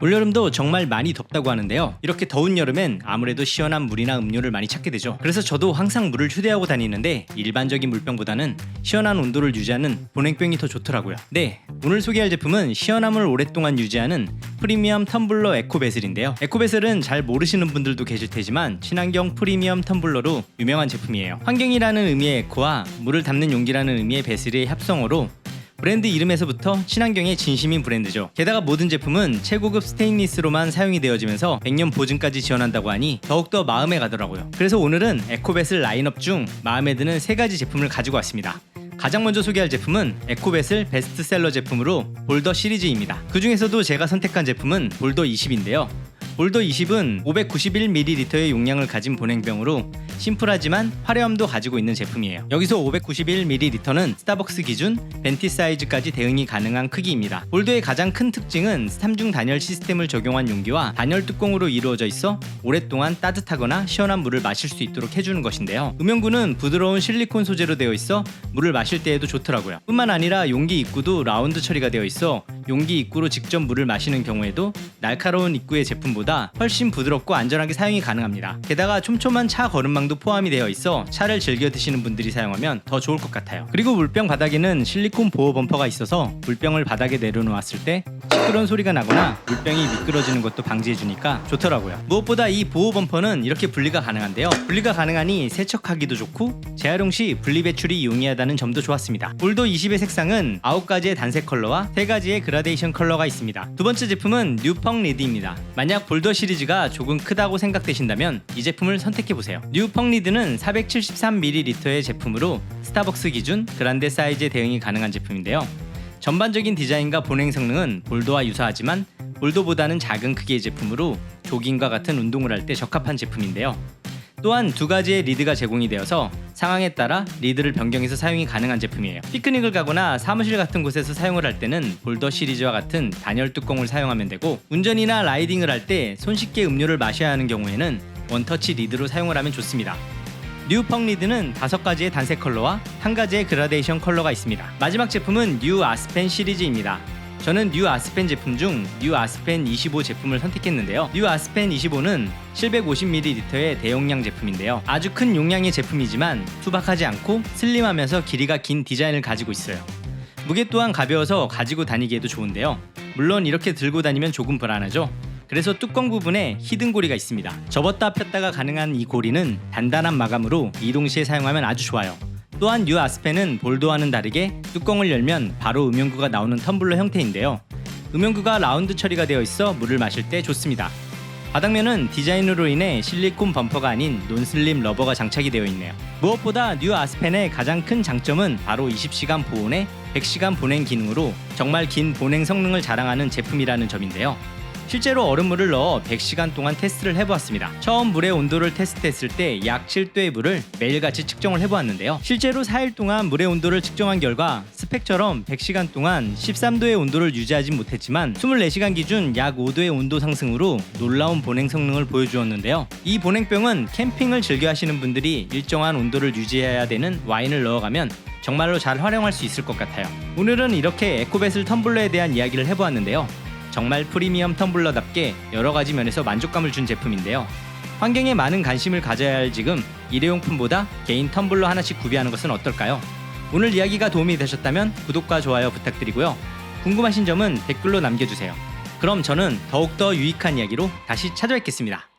올여름도 정말 많이 덥다고 하는데요. 이렇게 더운 여름엔 아무래도 시원한 물이나 음료를 많이 찾게 되죠. 그래서 저도 항상 물을 휴대하고 다니는데 일반적인 물병보다는 시원한 온도를 유지하는 보냉병이 더 좋더라고요. 네, 오늘 소개할 제품은 시원함을 오랫동안 유지하는 프리미엄 텀블러 에코베슬인데요. 에코베슬은 잘 모르시는 분들도 계실 테지만 친환경 프리미엄 텀블러로 유명한 제품이에요. 환경이라는 의미의 에코와 물을 담는 용기라는 의미의 베슬의 합성어로 브랜드 이름에서부터 친환경의 진심인 브랜드죠. 게다가 모든 제품은 최고급 스테인리스로만 사용이 되어지면서 100년 보증까지 지원한다고 하니 더욱더 마음에 가더라고요. 그래서 오늘은 에코베슬 라인업 중 마음에 드는 세 가지 제품을 가지고 왔습니다. 가장 먼저 소개할 제품은 에코베슬 베스트셀러 제품으로 볼더 시리즈입니다. 그 중에서도 제가 선택한 제품은 볼더 20인데요. 볼더 20은 591ml의 용량을 가진 보냉병으로 심플하지만 화려함도 가지고 있는 제품이에요. 여기서 591ml는 스타벅스 기준 벤티 사이즈까지 대응이 가능한 크기입니다. 볼더의 가장 큰 특징은 3중 단열 시스템을 적용한 용기와 단열 뚜껑으로 이루어져 있어 오랫동안 따뜻하거나 시원한 물을 마실 수 있도록 해주는 것인데요. 음영구는 부드러운 실리콘 소재로 되어 있어 물을 마실 때에도 좋더라고요. 뿐만 아니라 용기 입구도 라운드 처리가 되어 있어 용기 입구로 직접 물을 마시는 경우에도 날카로운 입구의 제품보다 훨씬 부드럽고 안전하게 사용이 가능합니다. 게다가 촘촘한 차 거름망도 포함이 되어 있어 차를 즐겨 드시는 분들이 사용하면 더 좋을 것 같아요. 그리고 물병 바닥에는 실리콘 보호 범퍼가 있어서 물병을 바닥에 내려놓았을 때 시끄러운 소리가 나거나 물병이 미끄러지는 것도 방지해주니까 좋더라고요. 무엇보다 이 보호 범퍼는 이렇게 분리가 가능한데요. 분리가 가능하니 세척하기도 좋고 재활용 시 분리 배출이 용이하다는 점도 좋았습니다. 볼도 20의 색상은 9가지의 단색 컬러와 3가지의 그라 데이션 컬러가 있습니다. 두 번째 제품은 뉴펑 리드입니다. 만약 볼더 시리즈가 조금 크다고 생각되신다면 이 제품을 선택해보세요. 뉴펑 리드는 473ml의 제품으로 스타벅스 기준 그란데 사이즈에 대응이 가능한 제품인데요. 전반적인 디자인과 보냉 성능은 볼도와 유사하지만 볼도보다는 작은 크기의 제품으로 조깅과 같은 운동을 할 때 적합한 제품인데요. 또한 두 가지의 리드가 제공이 되어서 상황에 따라 리드를 변경해서 사용이 가능한 제품이에요. 피크닉을 가거나 사무실 같은 곳에서 사용을 할 때는 볼더 시리즈와 같은 단열 뚜껑을 사용하면 되고 운전이나 라이딩을 할 때 손쉽게 음료를 마셔야 하는 경우에는 원터치 리드로 사용을 하면 좋습니다. 뉴펑 리드는 다섯 가지의 단색 컬러와 한 가지의 그라데이션 컬러가 있습니다. 마지막 제품은 뉴 아스펜 시리즈입니다. 저는 뉴 아스펜 제품 중 뉴 아스펜 25 제품을 선택했는데요. 뉴 아스펜 25는 750ml의 대용량 제품인데요. 아주 큰 용량의 제품이지만 투박하지 않고 슬림하면서 길이가 긴 디자인을 가지고 있어요. 무게 또한 가벼워서 가지고 다니기에도 좋은데요. 물론 이렇게 들고 다니면 조금 불안하죠. 그래서 뚜껑 부분에 히든 고리가 있습니다. 접었다 폈다가 가능한 이 고리는 단단한 마감으로 이동 시에 사용하면 아주 좋아요. 또한 뉴 아스펜은 볼도와는 다르게 뚜껑을 열면 바로 음용구가 나오는 텀블러 형태인데요. 음용구가 라운드 처리가 되어 있어 물을 마실 때 좋습니다. 바닥면은 디자인으로 인해 실리콘 범퍼가 아닌 논슬림 러버가 장착이 되어 있네요. 무엇보다 뉴 아스펜의 가장 큰 장점은 바로 20시간 보온에 100시간 보냉 기능으로 정말 긴 보냉 성능을 자랑하는 제품이라는 점인데요. 실제로 얼음물을 넣어 100시간 동안 테스트를 해보았습니다. 처음 물의 온도를 테스트했을 때 약 7도의 물을 매일같이 측정을 해보았는데요. 실제로 4일 동안 물의 온도를 측정한 결과 스펙처럼 100시간 동안 13도의 온도를 유지하지 못했지만 24시간 기준 약 5도의 온도 상승으로 놀라운 보냉 성능을 보여주었는데요. 이 보냉병은 캠핑을 즐겨 하시는 분들이 일정한 온도를 유지해야 되는 와인을 넣어가면 정말로 잘 활용할 수 있을 것 같아요. 오늘은 이렇게 에코베슬 텀블러에 대한 이야기를 해보았는데요. 정말 프리미엄 텀블러답게 여러 가지 면에서 만족감을 준 제품인데요. 환경에 많은 관심을 가져야 할 지금 일회용품보다 개인 텀블러 하나씩 구비하는 것은 어떨까요? 오늘 이야기가 도움이 되셨다면 구독과 좋아요 부탁드리고요. 궁금하신 점은 댓글로 남겨주세요. 그럼 저는 더욱더 유익한 이야기로 다시 찾아뵙겠습니다.